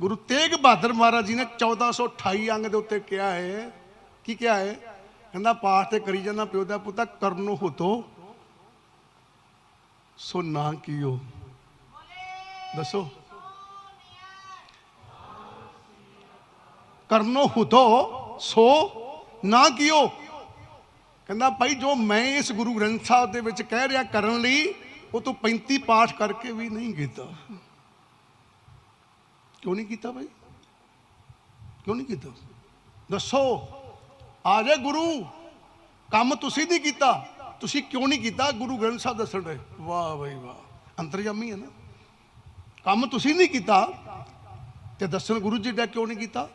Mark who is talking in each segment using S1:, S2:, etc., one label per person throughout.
S1: ਗੁਰੂ ਤੇਗ ਬਹਾਦਰ ਮਹਾਰਾਜ ਜੀ ਨੇ 1428 ਅੰਗ ਦੇ ਉੱਤੇ ਕਿਹਾ ਹੈ। ਕੀ ਕਿਹਾ ਹੈ? ਕਹਿੰਦਾ, ਪਾਠ ਤੇ ਕਰੀ ਜਾਂਦਾ ਪਿਓ ਦਾ ਪੁੱਤਾ, ਕਰਨੋ ਹੁਤੋ, ਸੋ ਨਾ ਕੀਓ। ਦੱਸੋ। ਕਰਨੋ ਹੁਤੋ, ਸੋ ਨਾ ਕੀਓ। ਕਹਿੰਦਾ, ਭਾਈ, ਜੋ ਮੈਂ ਇਸ ਗੁਰੂ ਗ੍ਰੰਥ ਸਾਹਿਬ ਦੇ ਵਿੱਚ ਕਹਿ ਰਿਹਾ ਕਰਨ ਲਈ, ਉਹ ਤੋਂ 35 ਪਾਠ ਕਰਕੇ ਵੀ ਨਹੀਂ ਕੀਤਾ ਕਿਉਂ ਨਹੀਂ ਕੀਤਾ ਭਾਈ? ਕਿਉਂ ਨਹੀਂ ਕੀਤਾ? ਦੱਸੋ। ਆ ਜੇ ਗੁਰੂ। ਕੰਮ ਤੁਸੀਂ ਨਹੀਂ ਕੀਤਾ। ਤੁਸੀਂ ਕਿਉਂ ਨਹੀਂ ਕੀਤਾ? ਗੁਰੂ ਗ੍ਰੰਥ ਸਾਹਿਬ ਦੱਸਣ ਦੇ ਵਾਹ ਭਾਈ ਵਾਹ। ਅੰਤਰਜਾਮੀ ਹੈ ਨਾ। ਕੰਮ ਤੁਸੀਂ ਨਹੀਂ ਕੀਤਾ। ਤੇ ਦੱਸਣ ਗੁਰੂ ਜੀ ਦਾ ਕਿਉਂ ਨਹੀਂ ਕੀਤਾ?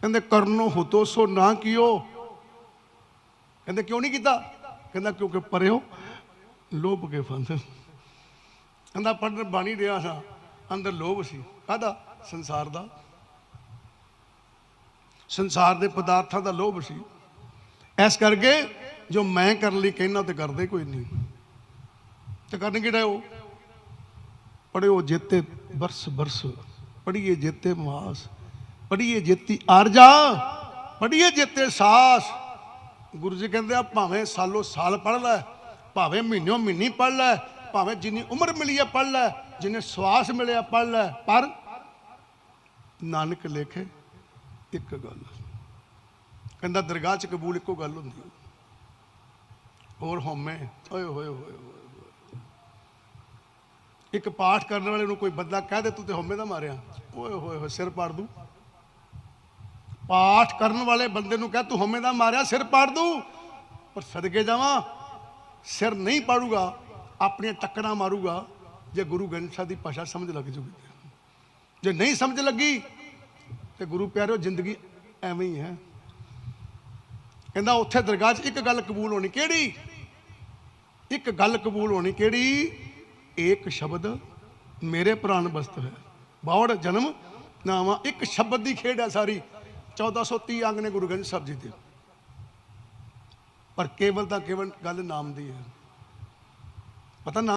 S1: ਕਹਿੰਦੇ, ਕਰਨੋ ਹੁਤੋ, ਸੋ ਨਾ ਕੀਓ। ਕਹਿੰਦੇ, ਕਿਉਂ ਨਹੀਂ ਕੀਤਾ? ਕਹਿੰਦਾ, ਕਿਉਂਕਿ ਪਰਿਓ ਲੋਭ ਕੇ ਫੰਦ ਕਹਿੰਦਾ ਪੜਨ ਬਾਣੀ ਰਿਹਾ ਸਾਂ। ਅੰਦਰ ਲੋਭ ਸੀ। ਕਾਹਦਾ? ਸੰਸਾਰ ਦਾ। ਸੰਸਾਰ ਦੇ ਪਦਾਰਥਾਂ ਦਾ ਲੋਭ ਸੀ। ਇਸ ਕਰਕੇ ਜੋ ਮੈਂ ਕਰਨ ਲਈ ਕਹਿਣਾ ਤੇ ਕਰਦੇ ਕੋਈ ਨਹੀਂ। ਤੇ ਕਰਨ ਕਿਹੜਾ ਉਹ? ਪੜਿਓ ਜੇਤੇ ਬਰਸ ਬਰਸ ਪੜੀਏ ਜੇਤੇ ਮਾਸ ਪੜੀਏ ਜੇਤੀ ਆਰਜਾ ਪੜੀਏ ਜੇਤੇ ਸਾਸ। ਗੁਰੂ ਜੀ ਕਹਿੰਦੇ ਆ, ਭਾਵੇਂ ਸਾਲੋ ਸਾਲ ਪੜ ਲੈ, ਭਾਵੇਂ ਮਹੀਨੋਂ ਮਹੀਨੀ ਪੜ ਲੈ ਭਾਵੇਂ ਜਿੰਨੀ ਉਮਰ ਮਿਲੀ ਹੈ ਪੜ ਲੈ, ਜਿੰਨੇ ਸਵਾਸ ਮਿਲਿਆ ਪੜ ਲੈ, ਪਰ ਨਾਨਕ ਲੇਖੇ ਇੱਕ ਗੱਲ। ਕਹਿੰਦਾ ਦਰਗਾਹ 'ਚ ਕਬੂਲ ਇੱਕੋ ਗੱਲ ਹੁੰਦੀ ਹੋਰ ਹਉਮੈ, ਓਏ ਹੋਏ ਹੋਏ ਹੋਏ। ਇੱਕ ਪਾਠ ਕਰਨ ਵਾਲੇ ਨੂੰ ਕੋਈ ਬੰਦਾ ਕਹਿ ਦੇ, ਤੂੰ ਤੇ ਹਉਮੈ ਦਾ ਮਾਰਿਆ। ਓਏ ਹੋਏ ਹੋਏ, ਸਿਰ ਪਾੜ ਦੂ। ਪਾਠ ਕਰਨ ਵਾਲੇ ਬੰਦੇ ਨੂੰ ਕਹਿ, ਤੂੰ ਹਉਮੈ ਦਾ ਮਾਰਿਆ, ਸਿਰ ਪਾੜ ਦੂ। ਪਰ ਸਦਕੇ ਜਾਵਾਂ, ਸਿਰ ਨਹੀਂ ਪਾੜੂਗਾ। ਆਪਣੀਆਂ ਟੱਕਰਾਂ ਮਾਰੂਗਾ, ਜੇ ਗੁਰੂ ਗ੍ਰੰਥ ਸਾਹਿਬ ਦੀ ਭਾਸ਼ਾ ਸਮਝ ਲੱਗ ਜੂਗੀ। ਜੇ ਨਹੀਂ ਸਮਝ ਲੱਗੀ, ਤੇ ਗੁਰੂ ਪਿਆਰਿਓ, ਜ਼ਿੰਦਗੀ ਐਵੇਂ ਹੀ ਹੈ। ਕਹਿੰਦਾ, ਉੱਥੇ ਦਰਗਾਹ 'ਚ ਇੱਕ ਗੱਲ ਕਬੂਲ ਹੋਣੀ ਕਿਹੜੀ? ਇੱਕ ਗੱਲ ਕਬੂਲ ਹੋਣੀ ਕਿਹੜੀ? ਇੱਕ ਸ਼ਬਦ ਮੇਰੇ ਪ੍ਰਾਨ ਬਸਤ ਹੈ। ਬਾਵੜ ਜਨਮ ਨਾਵਾ, ਇੱਕ ਸ਼ਬਦ ਦੀ ਖੇਡ ਹੈ ਸਾਰੀ। 1430 ਅੰਗ ਨੇ ਗੁਰੂ ਗ੍ਰੰਥ ਸਾਹਿਬ ਜੀ ਦੇ। ਪਰ ਕੇਵਲ ਤਾਂ ਕੇਵਲ ਗੱਲ ਨਾਮ ਦੀ ਹੈ। ਪਤਾ ਨਾ